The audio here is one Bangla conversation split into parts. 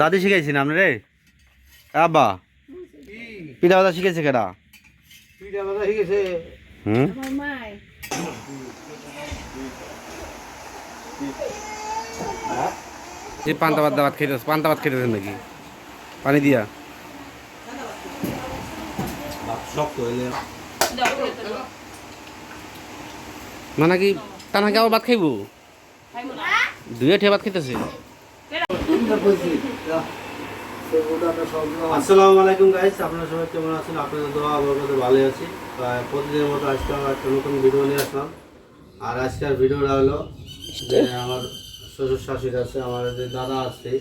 দাদি শিখাইছি না রে? আব্বা, পিঠা বাদা শিখেছে কেডা? পিঠা বাদা শিখেছে হুম? যে পান্তা ভাত দাবাত খেতে পান্তা ভাত খেতে নাকি? পানি দিয়া। মানে কি না নাকি তা নাকি আবার ভাত খাইব? দুইটা ঠিয়া ভাত খাইতেছে। আসসালামু আলাইকুম গাইস আপনারা সবাই কেমন আছেন? আপনাদের দোয়া আমার কাছে ভালো আছি। প্রতিদিনের মতো আজকে আমরা একটা নতুন ভিডিও নিয়ে আসলাম। আর আজকের ভিডিওটা হলো যে আমার শ্বশুর শাশুড়ি আছে আমার যে দাদা আছে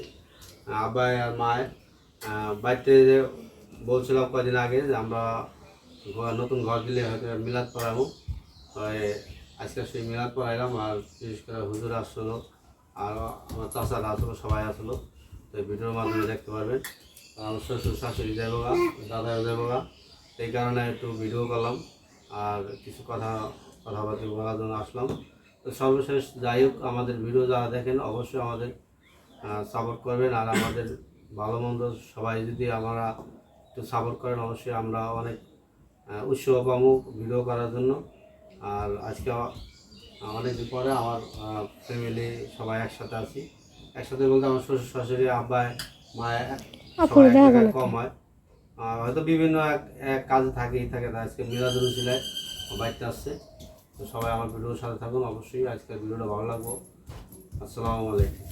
আব্বাই আর মায় আহ, বাড়িতে যে বলছিলাম কদিন আগে যে আমরা নতুন ঘর দিলে হয়তো মিলাদ পড়াবো। আজকে সেই মিলাদ পড়াইলাম আর বিশেষ করে হুজুর আসলো, আর আমার চাচারা আসলো, সবাই আসলো। তো ভিডিওর মাধ্যমে দেখতে পারবেন। আমার শ্বশুর শাশুড়ি যাব গা দাদাও যাব গা এই কারণে একটু ভিডিও করলাম আর কিছু কথা, কথাবার্তা বলার জন্য আসলাম। তো সর্বশেষ যাই হোক, আমাদের ভিডিও যারা দেখেন, অবশ্যই আমাদের সাপোর্ট করবেন। আর আমাদের ভালো মন্দ সবাই যদি আমরা একটু সাপোর্ট করেন, অবশ্যই আমরা অনেক উৎসাহ পাবো ভিডিও করার জন্য। আর আজকে অনেকদিন পরে আমার ফ্যামিলি সবাই একসাথে আছি। একসাথে বলতে আমার শ্বশুর শাশুড়ি আব্বাই মায়ের সবাই কম হয়। আর হয়তো বিভিন্ন এক এক কাজে থাকেই থাকে তা আজকে মিরাজুল ছিলেন বাড়িতে আসছে। তো সবাই আমার ভিডিওর সাথে থাকুন অবশ্যই আজকের ভিডিওটা ভালো লাগবো। আসসালামু আলাইকুম।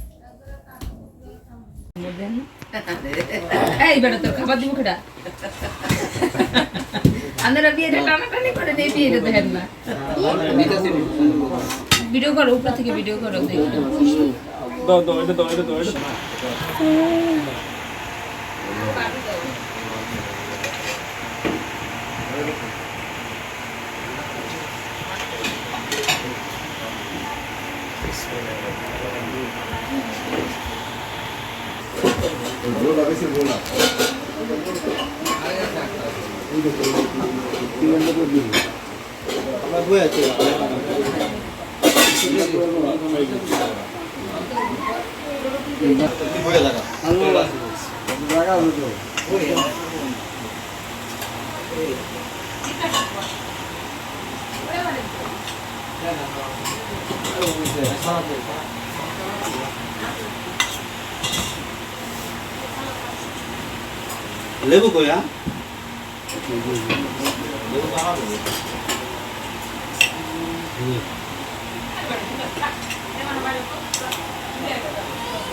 এই বেটা তোর খাবার দিব কেটা আপনারা বিয়েটা টানাটানি করে নেই বিয়েটা দেখেন না। ভিডিও করো উপর থেকে ভিডিও করো দেখি। আমরা 뭐야다가? 안무가 나가 보죠. 레브 거야? 레브 하나 더.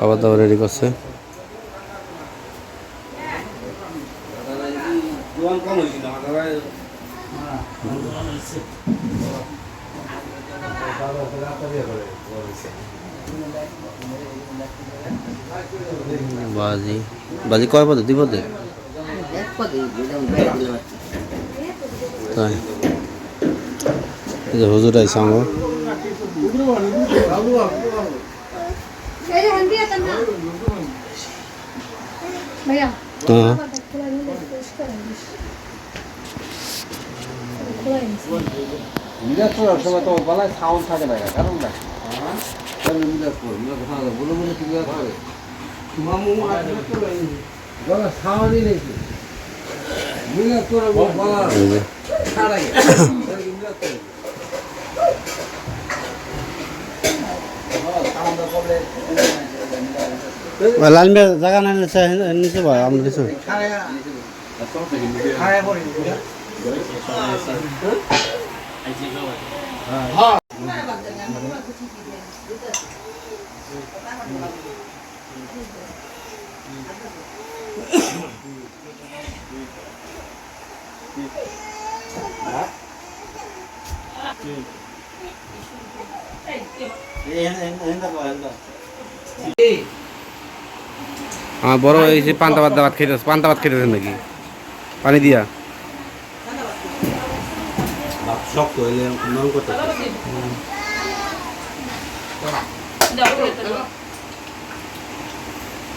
খাবার দাবার রেডি করছে। বাজি। বাজি কয় পদে? দুই পদে? তাই। হুজুর আইসা আমার। বলে বলে মামু গলা সাউন্ডই নেই মিলাদ করে গলা ছাড়াই মিলাদ করে লাল মেয়ে জায়গা নাই নিচে নিচে ভাই আমি কিছু Hey, আমার বড় এই যে পান্তা ভাত ভাত খেতে পান্তা ভাত খেতেছেন নাকি পানি দিয়া।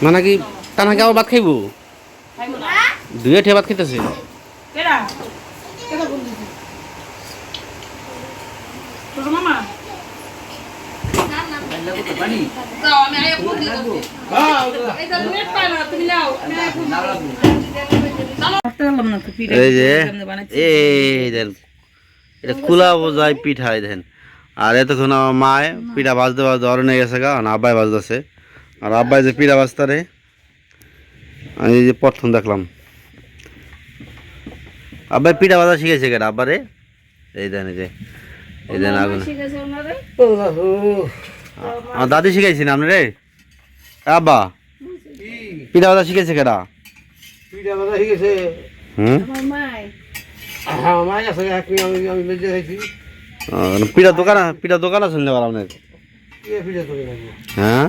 মানে কি টানা কি আবার ভাত খাইব। দুয়ে ঠে ভাত খেতেছে মামা? এই যে এই দেন এটা কুলা বোঝায় পিঠা এই দেন আর এতক্ষণ আমার মায় পিঠা বাজতে বাজতে অরণ্য গেছে গা আর আব্বাই বাজতেছে। আর আব্বাই যে পিঠা বাজতারে আমি যে প্রথম দেখলাম। আব্বাই পিঠা বাজা শিখেছে কেন আব্বারে? এই দেন এই যে এই দেন আগুন? আমার দাদি শিখাইছি না আপনি রে? আব্বা পিঠা বাদা শিখেছে কেডা? পিঠা হয়ে গেছে হুম? মায়। হ্যাঁ পিঠা দোকান পিঠা দোকান আছে না আপনার? হ্যাঁ?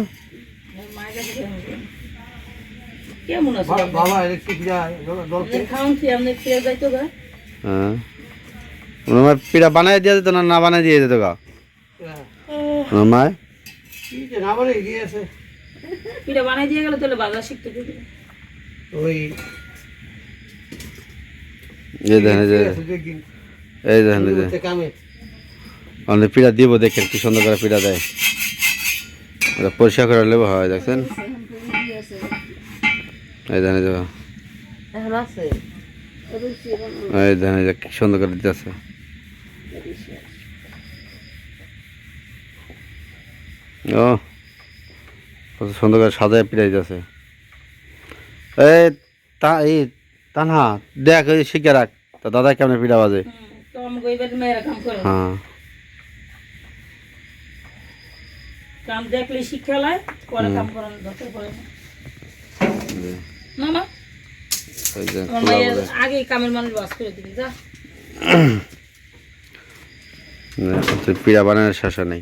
কেমন? আছে? আপনি? বাবা পিঠা? হ্যাঁ। পিঠা বানাই দিয়ে যেত না না বানাই দিয়ে যেত গা? মায় কি যে না বলে কি আছে পিঠা বানাই দিয়ে গেলে তাহলে বাজার শিখতে দিবি। ওই এই দেখেন এই অনেক দিব কি সুন্দর করে পিঠা দেয়। এটা পরিষ্কার করে নেব হয় দেখছেন? এই দেখেন এই যে। এখন আছে। এই দেখেন এই কি সুন্দর করে দিতেছে। ও কত সুন্দর করে সাজায় পিঠা দিতেছে এই তা এই তানহা দেখ ওই শিখে রাখ তা দাদা কেমন পিঠা বাজে হ্যাঁ। কাম দেখলে শিক্ষা লাই পরে কাম করানোর দরকার পড়ে। আগে কামের মানুষ বাস করে দিবি যা। বানানোর শেষ নেই।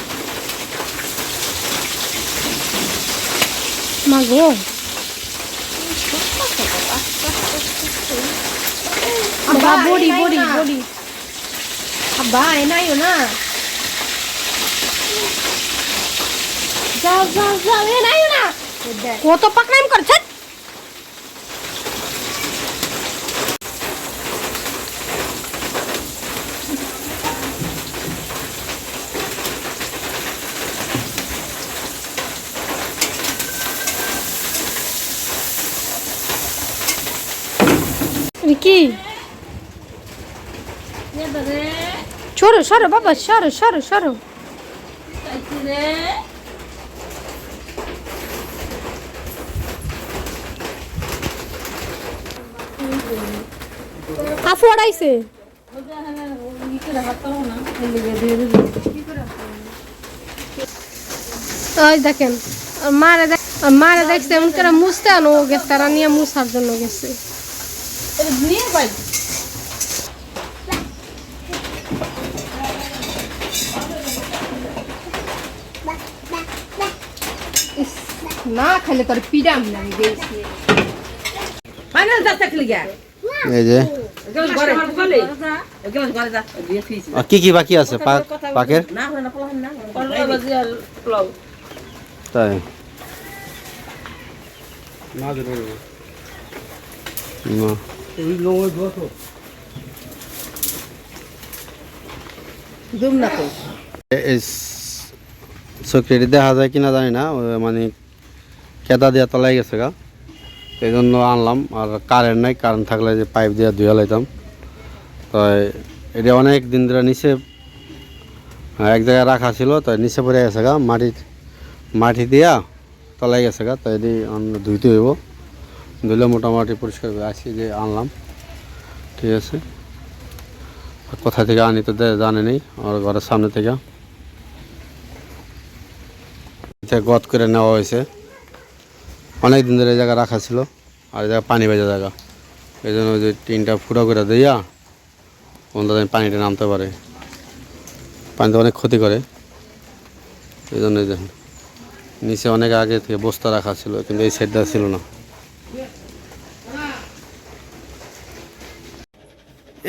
মা গো আব্বা বড়ি বড়ি বড়ি আব্বা এনাইও না যাও যাও যাও এনাইও না কত পাকনাম করছে কি? সরো সরো বাবা সরো সরো সরো। রে। আড়াইছে। ওই দেখেন মারে দেখ মারে দেখছে এমন করে মুছতে আনো গেছে তারা নিয়ে মুছার জন্য গেছে। এটা নিয়ে পাই না খাইলে তোর পিডাম না আমি দিয়েছি ফাইনাল যা থাকলি গা এই যে। কি কি বাকি আছে? পাক পাকের? না হলে না পোলাম না। কলরা বাজি আর পোলাও। তাই। না। এই লোক দোষ দুম না তো। চকলেটি দেখা যায় কিনা জানি না মানে কেদা দিয়া তলাই গেছে গা। এই জন্য আনলাম, আর কারেন্ট নাই কারেন্ট থাকলে যে পাইপ দিয়ে ধুয়ে লাইতাম। তো এটা অনেক দিন ধরে নিচে, এক জায়গায় রাখা ছিল তো নিচে পড়ে গেছে গা মাটি মাটি দিয়া তলায় গেছে গা, তাই এটি ধুইতে হইব। ধুলে মোটামুটি পরিষ্কার করে আসি যে আনলাম। ঠিক আছে। কোথা থেকে আনি তো জানে নেই, আমার ঘরের সামনে থেকে। গদ করে নেওয়া হয়েছে। অনেক দিন ধরে এই জায়গা রাখা ছিল, আর জায়গা পানি ভেজা জায়গা। এই জন্য ওই যে টিনটা ফুটো করে দিয়া বন্ধ পানিটা নামতে পারে। পানিতে অনেক ক্ষতি করে। এই জন্য নিচে অনেক আগে থেকে বস্তা রাখা ছিল, কিন্তু এই সাইডটা ছিল না।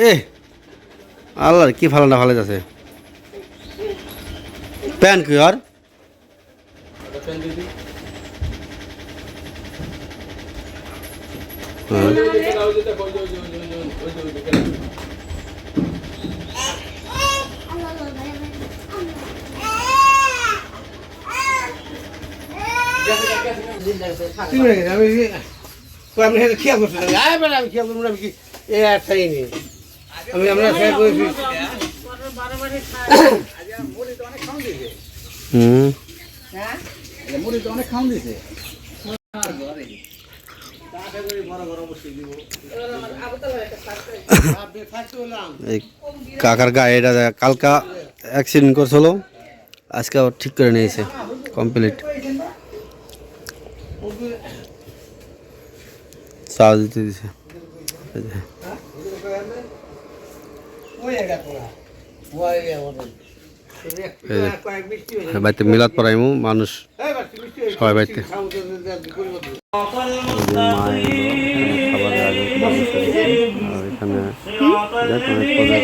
এ আল্লাহ কি ভালো না ভালো যাচ্ছে প্যান কি আর। আমি খেয়াল করছেন আমি খেয়াল করব আমি কি এ আর চাইনি আমি আমরা খেয়াল করেছি। হুম। এই কাকার গায়ে এটা কালকা অ্যাক্সিডেন্ট করছিল আজকে আবার ঠিক করে নিয়েছে কমপ্লিট চা দিতে দিছে এই যে। এই যে। বাড়িতে মিলাদ পড়াইমু মানুষ সবাই বাড়িতে। এখানে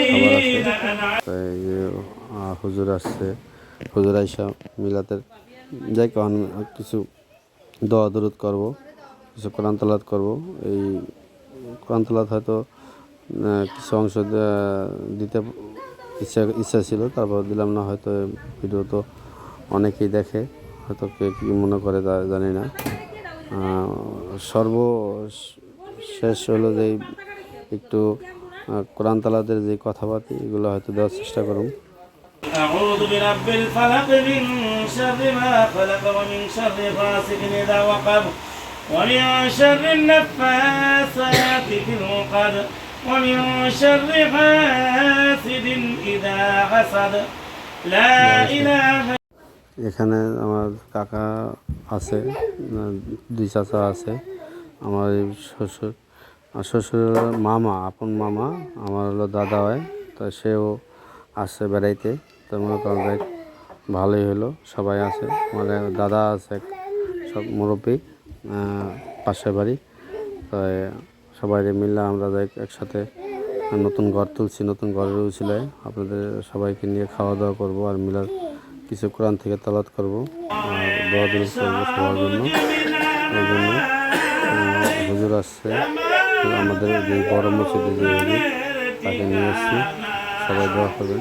খাবার আছে হুজুর আসছে। হুজুর আইসা মিলাতের যাই কিছু দোয়া দরুদ করব কিছু কোরআন তালাত করব। এই কোরআন তালাত হয়তো কিছু অংশ দিতে ইচ্ছা ইচ্ছা ছিল তারপর দিলাম না হয়তো ভিডিও তো অনেকেই দেখে হয়তো কে কী মনে করে তা জানি না আহ, সর্ব শেষ হলো যে একটু আহ, কোরআন তালাতের যে কথাবার্তা এগুলো হয়তো দেওয়ার চেষ্টা করুন أعوذ برب الفلق من شر ما خلق ومن شر غاسق إذا وقب ومن شر النفاثات في العقد ومن شر حاسد إذا حسد لا إله এখানে আমার কাকা আছে আহ, দুই চাচা আছে আমার এই শ্বশুর আর শ্বশুর মামা আপন মামা আমার হলো দাদা হয় তো সেও আসছে বেড়াইতে তো মনে করেন দেখ ভালোই হলো সবাই আছে আমার এক দাদা আছে এক সব মুরব্বী আহ, পাশের বাড়ি তাই সবাই মিলে আমরা যাই একসাথে নতুন ঘর তুলছি, নতুন ঘরের উচিলায় আপনাদের সবাইকে নিয়ে খাওয়া দাওয়া করব আর মিলার কিছু কোরআন থেকে তালাত করব। আর দূর করব সবার জন্য। এই জন্য হুজুর আসছে, আমাদের যে বড় মসজিদে যে তাকে নিয়ে এসছি সবাই দোয়া করবেন।